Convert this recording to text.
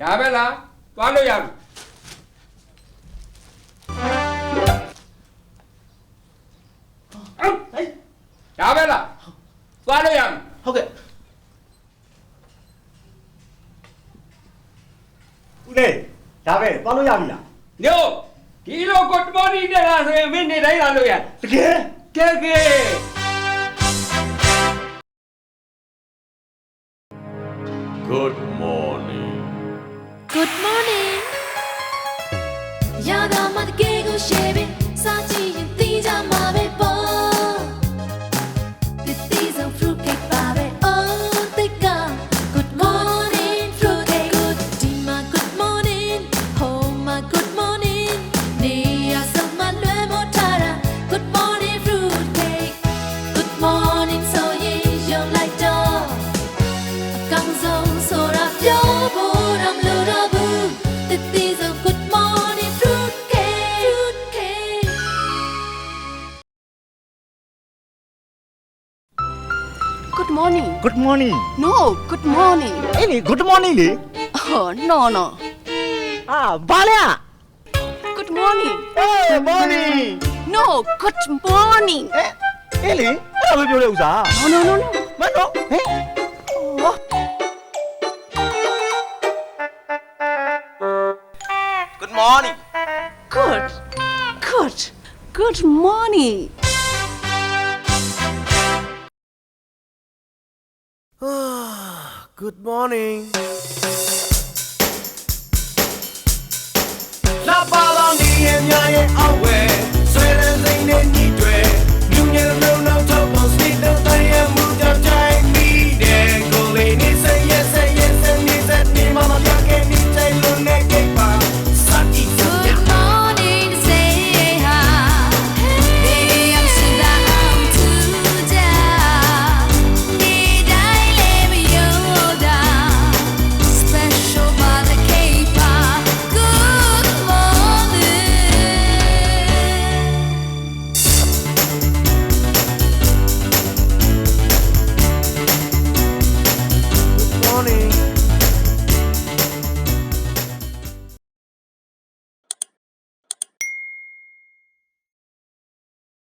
ဒါပဲလားသွားလို့ရပြီအောင်ဟေးဒါပဲလားသွားလို့ရပြီဟုတ်ကဲ့ဦးလေးဒါပဲသွားလို့ရပြီလားညို့ဒီလို good morning နဲ့လားဆိုရင်မင်းနေတိုင်းလာလို့ရတကယ်ကဲကဲ Good morning. Good morning ရတာမတကယ်ကိုရှယ်ပြီးစားကြည့်ရင်သိကြမှာပဲပေါ့ Good morning. Good morning No, good morning. အေးလေ Good morning လေ Oh, no, no. အာဘာလဲ Good morning. အေး morning No, good morning. အေးလေအဲ့လိုပြောတဲ့ဥစား No, no, no, no. မတော့ဟဲ့ Oh. Good morning Good. Good. Good morning. Good morning